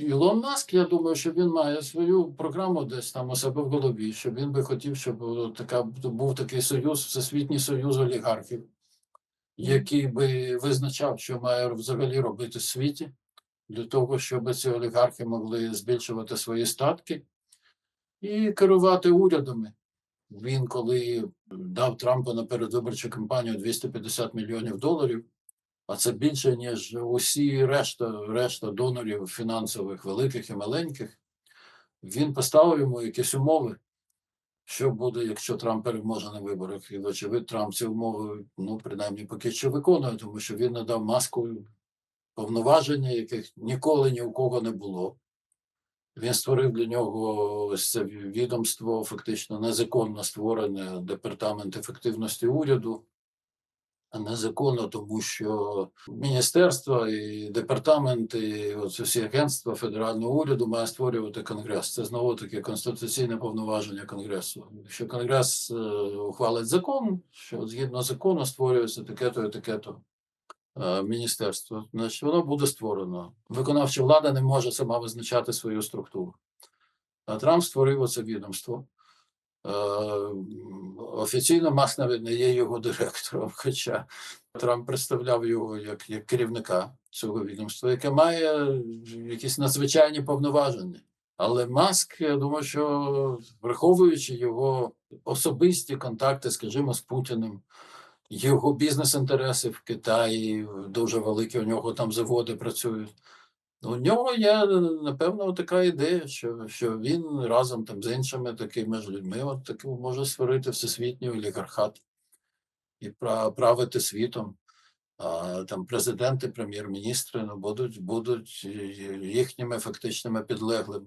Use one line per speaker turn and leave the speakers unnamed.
Ілон Маск, я думаю, що він має свою програму десь там у себе в голові, що він би хотів, щоб е, така був такий союз, всесвітній союз олігархів, який би визначав, що має взагалі робити в світі, для того, щоб ці олігархи могли збільшувати свої статки і керувати урядами. Він, коли дав Трампу на передвиборчу кампанію 250 мільйонів доларів, а це більше, ніж усі решта, решта донорів фінансових, великих і маленьких, він поставив йому якісь умови, що буде, якщо Трамп переможе на виборах. І, вочевидь, Трамп ці умови, ну, принаймні, поки що виконує, тому що він надав маску повноваження, яких ніколи ні у кого не було. Він створив для нього ось це відомство, фактично незаконно створене департамент ефективності уряду. Незаконно, тому що міністерства і департаменти, і оці всі агентства федерального уряду має створювати конгрес. Це знову таки конституційне повноваження конгресу. Якщо конгрес е, ухвалить закон, що згідно закону створюється таке-то і таке-то е, міністерство, значить воно буде створено. Виконавча влада не може сама визначати свою структуру. А Трамп створив оце відомство. Офіційно Маск навіть не є його директором, хоча Трамп представляв його як, як керівника цього відомства, яке має якісь надзвичайні повноваження. Але Маск, я думаю, що враховуючи його особисті контакти, скажімо, з Путіним, його бізнес-інтереси в Китаї дуже великі, у нього там заводи працюють. У нього є напевно така ідея, що, що він разом там з іншими такими ж людьми от таки може створити всесвітній олігархат і пра- правити світом. А там президенти, прем'єр-міністри ну, будуть, будуть е, їхніми фактичними підлеглими.